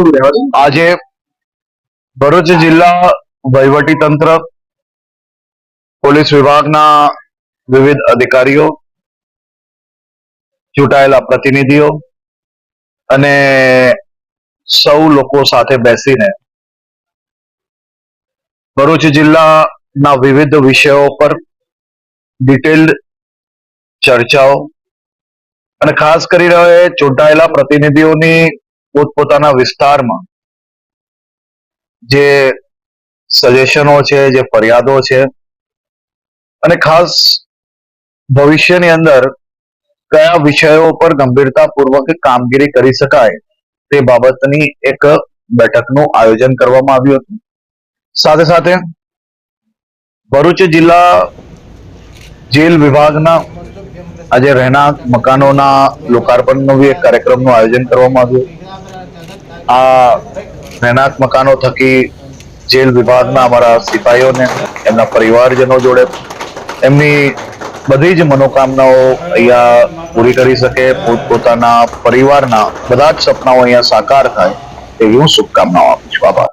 આજે ભરૂચ જિલ્લા વહીવટી તંત્ર, પોલીસ વિભાગના વિવિધ અધિકારીઓ, ચૂંટાયેલા પ્રતિનિધિઓ અને સૌ લોકો સાથે બેસીને ભરૂચ જિલ્લાના વિવિધ વિષયો પર ડિટેલ્ડ ચર્ચાઓ અને ખાસ કરીને ચૂંટાયેલા પ્રતિનિધિઓની પોતપોતાના વિસ્તારમાં જે સજેશનો છે, જે ફરિયાદો છે અને ખાસ ભવિષ્યની અંદર કયા વિષયો પર ગંભીરતાપૂર્વક કામગીરી કરી શકાય તે બાબતની એક બેઠકનું આયોજન કરવામાં આવ્યું હતું. સાથે સાથે ભરૂચ જિલ્લા જેલ વિભાગના આજે રહેણાંક મકાનોના લોકાર્પણનો બી એક કાર્યક્રમનું આયોજન કરવામાં આવ્યું. આ મહેનત મકાનો થકી જેલ વિભાગના અમારા સિપાહીઓને, એમના પરિવારજનો જોડે એમની બધી જ મનોકામનાઓ અહીંયા પૂરી કરી શકે, પોતપોતાના પરિવારના બધા જ સપનાઓ અહીંયા સાકાર થાય, એવી હું શુભકામનાઓ આપું છું. આભાર.